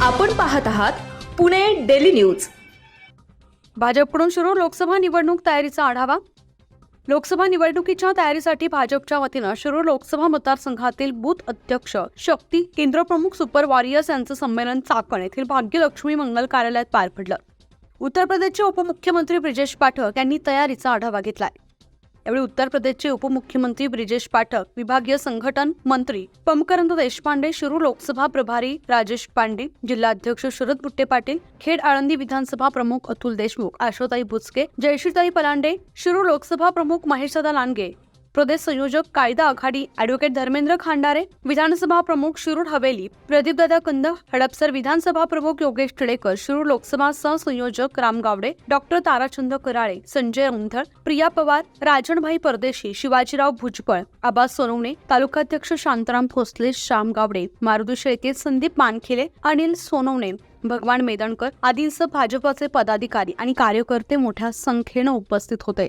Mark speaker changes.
Speaker 1: आपण पाहत आहात पुणे डेली न्यूज.
Speaker 2: भाजपकडून सुरू लोकसभा निवडणूक तयारीचा आढावा. लोकसभा निवडणुकीच्या तयारीसाठी भाजपच्या वतीनं शिरूर लोकसभा मतदारसंघातील बूथ अध्यक्ष शक्ती केंद्रप्रमुख सुपर वॉरियर्स यांचं संमेलन चाकण येथील भाग्यलक्ष्मी मंगल कार्यालयात पार पडलं. उत्तर प्रदेशचे उपमुख्यमंत्री ब्रिजेश पाठक यांनी तयारीचा आढावा घेतलाय. यावेळी उत्तर प्रदेशचे उपमुख्यमंत्री ब्रिजेश पाठक विभागीय संघटन मंत्री पमकरंद देशपांडे शिरूर लोकसभा प्रभारी राजेश पांडे जिल्हाध्यक्ष शरद बुट्टे पाटील खेड आळंदी विधानसभा प्रमुख अतुल देशमुख आशोताई बुचके जयश्रीताई पलांडे शिरूर लोकसभा प्रमुख महेशदा लांडगे प्रदेश संयोजक कायदा आघाडी अॅडव्होकेट धर्मेंद्र खांडारे विधानसभा प्रमुख शिरूर हवेली प्रदीपदादा कंद हडपसर विधानसभा प्रमुख योगेश टिळेकर शिरूर लोकसभा सहसंयोजक राम गावडे डॉक्टर ताराचंद कराळे संजय औंधळ प्रिया पवार राजनभाई परदेशी शिवाजीराव भुजबळ आबास सोनवणे तालुकाध्यक्ष शांताराम भोसले श्याम गावडे मारुती शेळके संदीप मानखिले अनिल सोनवणे भगवान मेदणकर आदींसह भाजपचे पदाधिकारी आणि कार्यकर्ते मोठ्या संख्येनं उपस्थित होते.